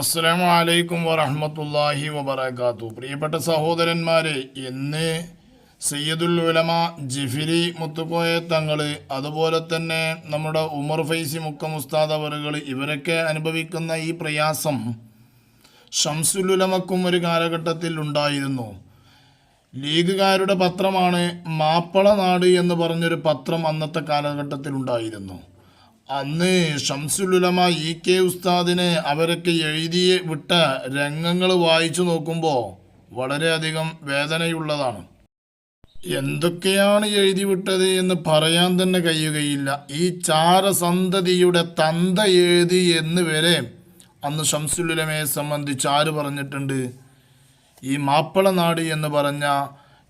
അസ്സലാമു അലൈക്കും വറഹ്മത്തുള്ളാഹി വാത്തു പ്രിയപ്പെട്ട സഹോദരന്മാരെ ഇന്ന് സയ്യദുൽ ഉലമ ജിഫിരി മുത്തുക്കോയ തങ്ങൾ അതുപോലെ തന്നെ നമ്മുടെ ഉമർ ഫൈസി മുക്കം ഉസ്താദ് അവറുകൾ ഇവരൊക്കെ അനുഭവിക്കുന്ന ഈ പ്രയാസം ഷംസുൽ ഉലമക്കും ഒരു കാലഘട്ടത്തിൽ ഉണ്ടായിരുന്നു. ലീഗുകാരുടെ പത്രമാണ് മാപ്പള നാട് എന്ന് പറഞ്ഞൊരു പത്രം അന്നത്തെ കാലഘട്ടത്തിൽ ഉണ്ടായിരുന്നു. അന്ന് ഷംസുലുലമ ഇ കെ ഉസ്താദിനെ അവരൊക്കെ എഴുതി വിട്ട രംഗങ്ങൾ വായിച്ചു നോക്കുമ്പോൾ വളരെയധികം വേദനയുള്ളതാണ്. എന്തൊക്കെയാണ് എഴുതി വിട്ടത് എന്ന് പറയാൻ തന്നെ കഴിയുകയില്ല. ഈ ചാരസന്തതിയുടെ തന്ത എഴുതി എന്ന് വരെ അന്ന് ഷംസുലുലമയെ സംബന്ധിച്ച് ആര് പറഞ്ഞിട്ടുണ്ട്? ഈ മാപ്പിള നാട് എന്ന് പറഞ്ഞ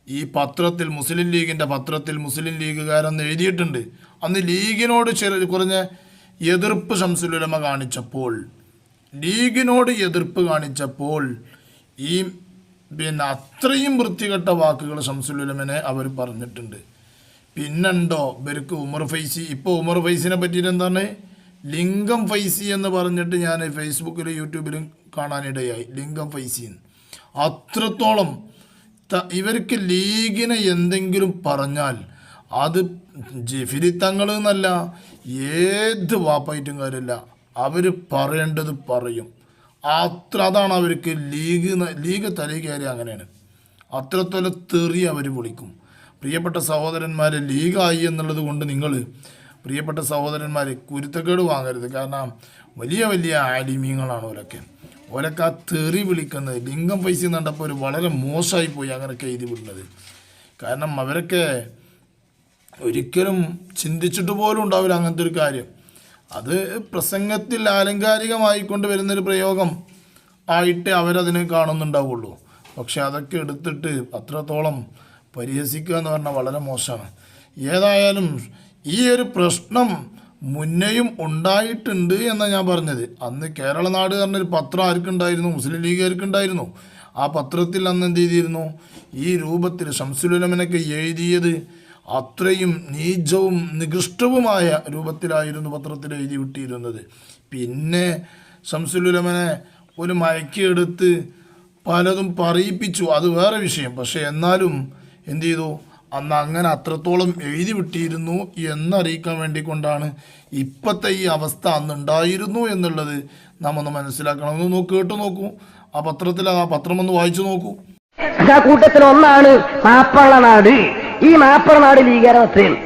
ഈ പത്രത്തിൽ മുസ്ലിം ലീഗിന്റെ പത്രത്തിൽ മുസ്ലിം ലീഗുകാരെന്ന് എഴുതിയിട്ടുണ്ട്. അന്ന് ലീഗിനോട് ചെറിയ കുറഞ്ഞ എതിർപ്പ് ശംസുലുലമ കാണിച്ചപ്പോൾ ലീഗിനോട് എതിർപ്പ് കാണിച്ചപ്പോൾ ഈ പിന്നെ അത്രയും വൃത്തികെട്ട വാക്കുകൾ ശംസുലുലമനെ അവർ പറഞ്ഞിട്ടുണ്ട്. പിന്നുണ്ടോ ഇവർക്ക് ഉമർ ഫൈസി ഇപ്പോൾ ഉമർ ഫൈസിനെ പറ്റിയിട്ട് എന്താണ്? ലിംഗം ഫൈസി എന്ന് പറഞ്ഞിട്ട് ഞാൻ ഫേസ്ബുക്കിലും യൂട്യൂബിലും കാണാനിടയായി. ലിംഗം ഫൈസി അത്രത്തോളം ഇവർക്ക് ലീഗിനെ എന്തെങ്കിലും പറഞ്ഞാൽ അത് ജിഫിരിത്തങ്ങൾ തങ്ങൾ എന്നല്ല ഏത് വാപ്പായിട്ടും കാര്യമില്ല അവർ പറയേണ്ടത് പറയും. അത്ര അതാണ് അവർക്ക് ലീഗ് ലീഗ് തലയിൽ കയറി അങ്ങനെയാണ്. അത്രത്തോളം തെറി അവർ വിളിക്കും. പ്രിയപ്പെട്ട സഹോദരന്മാരെ ലീഗായി എന്നുള്ളത് കൊണ്ട് നിങ്ങൾ പ്രിയപ്പെട്ട സഹോദരന്മാർ കുരുത്തക്കേട് വാങ്ങരുത്. കാരണം വലിയ വലിയ ആലിമീങ്ങളാണ് ഓരൊക്കെ ഓരൊക്കെ ആ തെറി വിളിക്കുന്നത് ലിംഗം പൈസ കണ്ടപ്പോൾ ഒരു വളരെ മോശമായി പോയി അങ്ങനെ എഴുതി വിടുന്നത്. കാരണം അവരൊക്കെ ഒരിക്കലും ചിന്തിച്ചിട്ട് പോലും ഉണ്ടാവില്ല അങ്ങനത്തെ ഒരു കാര്യം. അത് പ്രസംഗത്തിൽ ആലങ്കാരികമായിക്കൊണ്ട് വരുന്നൊരു പ്രയോഗം ആയിട്ട് അവരതിനെ കാണുന്നുണ്ടാവുള്ളൂ. പക്ഷെ അതൊക്കെ എടുത്തിട്ട് അത്രത്തോളം പരിഹസിക്കുക എന്ന് പറഞ്ഞാൽ വളരെ മോശമാണ്. ഏതായാലും ഈ ഒരു പ്രശ്നം മുന്നേയും ഉണ്ടായിട്ടുണ്ട് എന്നാണ് ഞാൻ പറഞ്ഞത്. അന്ന് കേരള നാട് പറഞ്ഞൊരു പത്രം ആർക്കുണ്ടായിരുന്നു? മുസ്ലിം ലീഗുകാർക്കുണ്ടായിരുന്നു. ആ പത്രത്തിൽ അന്ന് എന്ത് ചെയ്തിരുന്നു? ഈ രൂപത്തിൽ ഷംസുലുലമനൊക്കെ എഴുതിയത് അത്രയും നീചവും നികൃഷ്ടവുമായ രൂപത്തിലായിരുന്നു പത്രത്തിൽ എഴുതി വിട്ടിരുന്നത്. പിന്നെ ശംസുലുലമനെ ഒരു മയക്കിയെടുത്ത് പലതും പറയിപ്പിച്ചു. അത് വേറെ വിഷയം. പക്ഷേ എന്നാലും എന്ത് ചെയ്തു? അന്ന് അങ്ങനെ അത്രത്തോളം എഴുതി വിട്ടിയിരുന്നു എന്നറിയിക്കാൻ വേണ്ടി കൊണ്ടാണ് ഇപ്പോഴത്തെ ഈ അവസ്ഥ അന്നുണ്ടായിരുന്നു എന്നുള്ളത് നാം ഒന്ന് മനസ്സിലാക്കണം ഒന്ന് നോക്ക് കേട്ടു നോക്കൂ. ആ പത്രത്തിൽ ആ പത്രം ഒന്ന് വായിച്ചു നോക്കൂ. കൂട്ടത്തിൽ ഒന്നാണ് മാപ്പള നാട് ഈ മാപ്പള്ള നാട് അത്രയും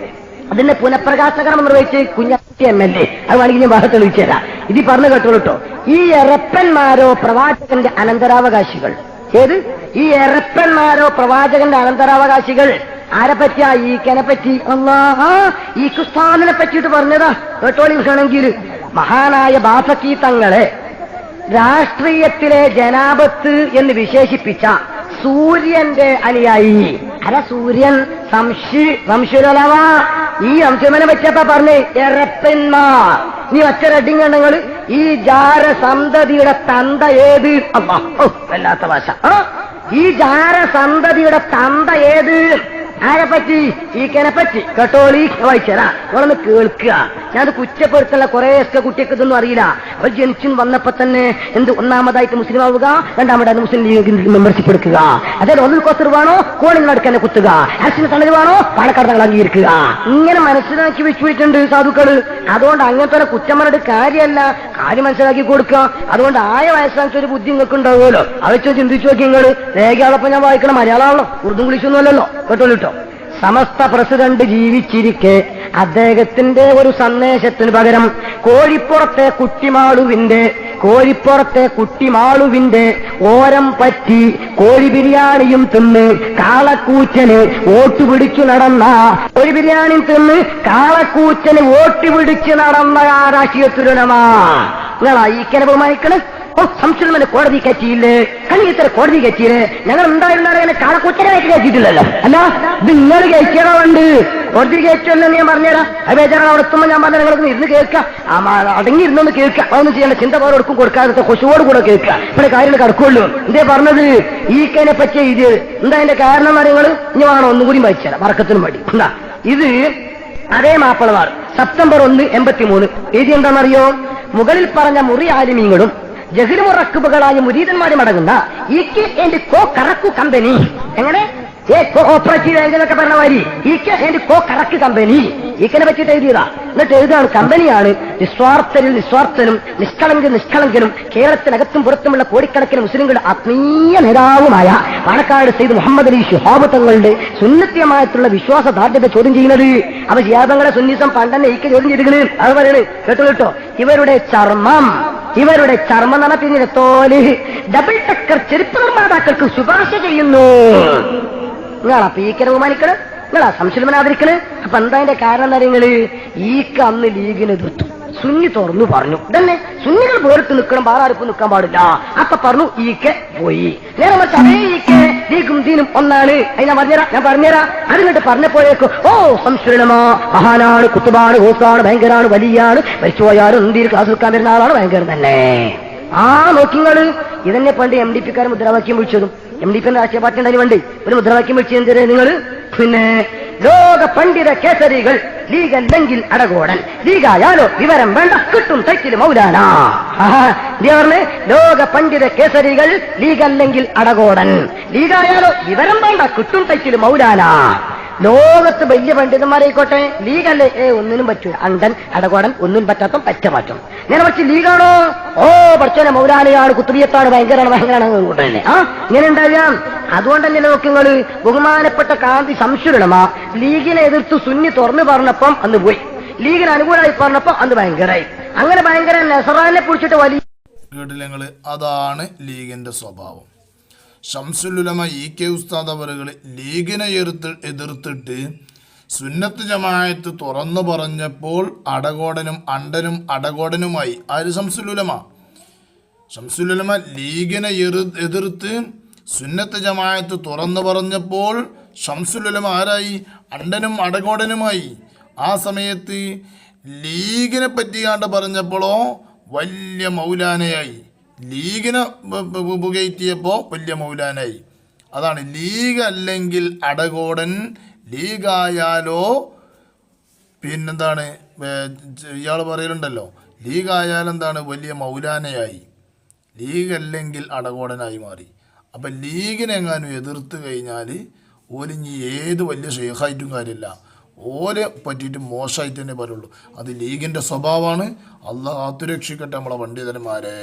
അതിന്റെ പുനഃപ്രകാശകരണം നിർവഹിച്ച് കുഞ്ഞാട്ടി എം എൽ എ. അത് വേണമെങ്കിൽ ഞാൻ ഭാഗത്ത് തെളിയിച്ചു തരാം. ഇത് പറഞ്ഞു കേട്ടോളൂ കേട്ടോ ഈ എറപ്പന്മാരോ പ്രവാചകന്റെ അനന്തരാവകാശികൾ. ഏത്? ഈ എറപ്പന്മാരോ പ്രവാചകന്റെ അനന്തരാവകാശികൾ. ആരെ പറ്റിയാ? ഈ കനെ പറ്റി. ഈ കുസ്താദിനെ പറ്റിയിട്ട് പറഞ്ഞതാ. കേട്ടോളി വേണമെങ്കിൽ മഹാനായ ബാഫക്കി തങ്ങളെ രാഷ്ട്രീയത്തിലെ ജനാപത്ത് എന്ന് വിശേഷിപ്പിച്ച സൂര്യന്റെ അനുയായി അല്ല സൂര്യൻ സംശി സംശുരലവ ഈ അംശമനെ പറ്റിയപ്പ പറഞ്ഞേ എറപ്പന്മാർ നീ ഒറ്റ റെഡിങ് നിങ്ങൾ ഈ ജാര സന്തതിയുടെ തന്ത ഏത്? അല്ലാത്ത ഭാഷ. ഈ ജാര സന്തതിയുടെ തന്ത ഏത്? ആരെ പറ്റി ഈ കെനെ പറ്റി കേട്ടോളി വായിച്ചരാ. നിങ്ങളൊന്ന് കേൾക്കുക. ഞാനത് കുറ്റപ്പെടുത്തുള്ള കുറെ ഒക്കെ കുട്ടിയൊക്കെ ഇതൊന്നും അറിയില്ല. അവർ ജനിച്ചു വന്നപ്പോ തന്നെ എന്ത് ഒന്നാമതായിട്ട് മുസ്ലിം ആവുക രണ്ടാമതായിട്ട് മുസ്ലിം ലീഗ് മെമ്പർഷിപ്പ് എടുക്കുക അതായത് ഒന്നിൽ കൊത്തർ വേണോ? കോണിൽ നടക്കാൻ കുത്തുക. അച്ഛന് തണൽ വേണോ? പാലക്കാട് തങ്ങൾ അംഗീകരിക്കുക. ഇങ്ങനെ മനസ്സിലാക്കി വെച്ചുപോയിട്ടുണ്ട് സാധുക്കൾ അതുകൊണ്ട് അങ്ങനത്തെ ഒരു കുറ്റമരുടെ കാര്യമല്ല കാര്യം മനസ്സിലാക്കി കൊടുക്കുക. അതുകൊണ്ട് ആയ വയസ്സാണെന്ന് ഒരു ബുദ്ധി നിങ്ങൾക്ക് ഉണ്ടാവുമല്ലോ. അത് വെച്ച് ചിന്തിച്ചു നോക്കി നിങ്ങൾ രേഖകളൊപ്പം ഞാൻ വായിക്കണം. മലയാളമാണല്ലോ. ഉറുദു കുളിച്ചൊന്നുമല്ലല്ലോ കേട്ടോ സമസ്ത പ്രസിഡന്റ് ജീവിച്ചിരിക്കെ. അദ്ദേഹത്തിന്റെ ഒരു സന്ദേശത്തിന് പകരം കോഴിപ്പുറത്തെ കുട്ടിമാളുവിന്റെ കോഴിപ്പുറത്തെ കുട്ടിമാളുവിന്റെ ഓരം പറ്റി കോഴി ബിരിയാണിയും തിന്ന് കാളക്കൂച്ചന് വോട്ട് പിടിച്ചു നടന്ന കോഴി ബിരിയാണി തിന്ന് കാളക്കൂച്ചന് വോട്ട് പിടിച്ചു നടന്ന ആ രാഷ്ട്രീയ തുരണമാ നിങ്ങളായിക്കനെ കിണ ബഹുമാനിക്കണേ ഓ സംശയം കോടതി കയറ്റിയില്ലേ? കണിയത്തര കോടതി കയറ്റിയില്ലേ? ഞങ്ങൾ ഉണ്ടായിരുന്ന അങ്ങനെ കാളക്കൂച്ചനായിട്ട് കയറ്റിയിട്ടില്ലല്ലോ. അല്ല ഇത് നിങ്ങൾ കയറ്റിയതുണ്ട് കോടതി കയറ്റുമല്ലോ എന്ന് ഞാൻ പറഞ്ഞുതരാം. അത് അവിടെ എത്തുമ്പോൾ ഞാൻ പറഞ്ഞ നിങ്ങൾക്ക് ഇരുന്ന് കേൾക്കുക ആ മ- അടങ്ങി ഇരുന്നൊന്ന് കേൾക്കുക അതൊന്നും ചെയ്യേണ്ട. ചിന്ത വേറൊടുക്കും കൊടുക്കാതെ കൊശുവോട് കൂടെ കേൾക്കുക ഇവിടെ കാര്യങ്ങൾ കടക്കുള്ളൂ എന്തേ പറഞ്ഞത്? ഈ കൈനെ പറ്റിയ ഇത്. എന്താ അതിന്റെ കാരണം നിങ്ങൾ? ഇനി വേണം ഒന്നും കൂടി വായിച്ചുതരാം വറക്കത്തിനും വേണ്ടി. എന്താ? ഇത് അതേ മാപ്പിളമാർ. സെപ്റ്റംബർ ഒന്ന് എൺപത്തി മൂന്ന് എഴുതി എന്താണെന്നറിയോ? മുകളിൽ പറഞ്ഞ മുറി ആലിമീങ്ങളും ജഹിരുമുറക്കുബുകളായ മുരീതന്മാരും അടങ്ങുന്ന ഇക്ക് എന്റെ കോ കറക്കു കമ്പനി. എങ്ങനെ? ഏ കോഓപ്പറേറ്റീവ് പറഞ്ഞ മാതിരി. ഇക്ക് എന്റെ കോ കറക്ക് കമ്പനി. ഇക്കനെ പറ്റിയിട്ട് എഴുതിയതാ. എന്നിട്ട് എഴുതാണ് കമ്പനിയാണ് നിസ്വാർത്ഥനും നിസ്വാർത്ഥനും നിഷ്കളങ്കനും നിഷ്കളങ്കനും കേരളത്തിനകത്തും പുറത്തുമുള്ള കോടിക്കണക്കിന് മുസ്ലിങ്ങളുടെ ആത്മീയ നേതാവുമായ പാണക്കാട് സെയ്ദ് മുഹമ്മദ് അലി ഷിഹാബ് സുന്നത്യമായിട്ടുള്ള വിശ്വാസ ദാർഢ്യത ചോദ്യം ചെയ്യുന്നത്. അവ ഷിഹാബങ്ങളെ സുന്നിസം പണ്ടെന്നെ ഈക്ക് ചോദ്യം ചെയ്തിരിക്കുന്നത് അത് പറയണ്. കേട്ടോ കേട്ടോ? ഇവരുടെ ചർമ്മം. ഇവരുടെ ചർമ്മ എന്ന പിന്നീട് തോൽ ഡബിൾ ടക്കർ ചെരുപ്പ് നിർമ്മാതാക്കൾക്ക് ശുപാർശ ചെയ്യുന്നു. നിങ്ങളാ പീക്കര ബഹുമാനിക്കണ് നിങ്ങളാ സംശയമനാദരിക്കണ് അപ്പൊ എന്താ അതിന്റെ കാരണം നിങ്ങൾ ഈ അന്ന് ലീഗിന് എതിർത്തു. സുന്നി തുറന്നു പറഞ്ഞു. ഇതന്നെ സുന്നികൾ വേറിട്ട് നിൽക്കണം ബാറാരിപ്പ് നിൽക്കാൻ പാടില്ല. അപ്പൊ പറഞ്ഞു ഈക്കെ പോയി. നേരെ മറിച്ച് അതേ ഈക്കെ ലീഗും ദീനും ഒന്നാണ്. അത് ഞാൻ പറഞ്ഞുതരാം ഞാൻ പറഞ്ഞുതരാം അതിങ്ങോട്ട് പറഞ്ഞപ്പോഴേക്കും ഓ സംശയമാ മഹാനാണ് കുത്തുബാണ് ഹോസാണ് ഭയങ്കരാണ് വലിയാണ്. മരിച്ചുപോയാലും ഇന്ത്യയിൽ ക്ലാസ് എടുക്കാൻ വരുന്ന ആളാണ് ഭയങ്കരം തന്നെ. ആ നോക്കിങ്ങൾ ഇതന്നെ പണ്ട് എം ഡി പിക്കാരൻ മുദ്രാവാക്യം വിളിച്ചതും. എം ഡി പി രാഷ്ട്രീയ പാർട്ടി ഉണ്ടായി വേണ്ടി ഒരു മുദ്രാവാക്യം വിളിച്ചു എന്തിനാ നിങ്ങൾ പിന്നെ ലോക പണ്ഡിത കേസരികൾ. ലീഗ് അല്ലെങ്കിൽ അടകോടൻ. ലീഗായാലോ വിവരം വേണ്ട. കിട്ടും തൈക്കിൽ മൗലാന. പറഞ്ഞ് ലോക പണ്ഡിത കേസരികൾ ലീഗല്ലെങ്കിൽ അടകോടൻ. ലീഗായാലോ വിവരം വേണ്ട. കിട്ടും തൈക്കിൽ മൗലാന. ലോകത്ത് വലിയ പണ്ഡിതന്മാരായിക്കോട്ടെ ലീഗല്ലേ? ഏ ഒന്നിനും പറ്റൂ അണ്ടൻ അടകോടൻ ഒന്നും പറ്റാത്ത പറ്റ മാറ്റം. നേരെ പറ്റി ലീഗാണോ? ഓ പഠിച്ചോനെ മൗലാനയാണ് കുത്തുബിയത്താണ് ഭയങ്കരമാണ് ഭയങ്കരമാണ് അതുകൊണ്ട് ആ ഇങ്ങനെ ഉണ്ടാകാം അതുകൊണ്ട് തന്നെ നോക്കുങ്ങൾ ബഹുമാനപ്പെട്ട കാന്തി സംശുരണമാ ലീഗിനെ എതിർത്ത് സുന്നി തുറന്നു പറഞ്ഞപ്പം അന്ന് പോയി. ലീഗിന് അനുകൂലമായി പറഞ്ഞപ്പോൾ അന്ന് ഭയങ്കരായി. അങ്ങനെ ഭയങ്കര നെസറാനെ കുറിച്ചിട്ട് വലിയ കേട്ടില്ല നിങ്ങൾ അതാണ് ലീഗിന്റെ സ്വഭാവം. ഷംസുലുലമ ഇ കെ ഉസ്താദ് അവറുകൾ ലീഗിനെ എതിർത്ത് എതിർത്തിട്ട് സുന്നത്ത് ജമായത്ത് തുറന്നു പറഞ്ഞപ്പോൾ അടകോടനും അണ്ടനും അടകോടനുമായി. ആര് ഷംസുലുലമ ഷംസുലുലമ ലീഗിനെ എതിർ- എതിർത്ത് സുന്നത്ത് ജമായത്ത് തുറന്നു പറഞ്ഞപ്പോൾ ഷംസുലുലം ആരായി? അണ്ടനും അടകോടനുമായി. ആ സമയത്ത് ലീഗിനെ പറ്റിയാണ്ട് പറഞ്ഞപ്പോഴോ വലിയ മൗലാനയായി. ലീഗിനെ പുകയറ്റിയപ്പോൾ വലിയ മൗലാനായി അതാണ് ലീഗ് അല്ലെങ്കിൽ അടകോടൻ ലീഗായാലോ പിന്നെന്താണ് ഇയാൾ പറയലുണ്ടല്ലോ. ലീഗായാലെന്താണ് വലിയ മൗലാനയായി. ലീഗ് അല്ലെങ്കിൽ അടകോടനായി മാറി. അപ്പം ലീഗിനെങ്ങാനും എതിർത്ത് കഴിഞ്ഞാൽ ഓലിഞ്ഞി ഏത് വലിയ ഷെയ്ഖായിട്ടും കാര്യമില്ല. ഓലെ പറ്റിയിട്ട് മോശമായിട്ട് തന്നെ പറയുള്ളൂ. അത് ലീഗിന്റെ സ്വഭാവമാണ്. അള്ളാഹ് കാത്തുരക്ഷിക്കട്ടെ നമ്മളെ പണ്ഡിതന്മാരെ.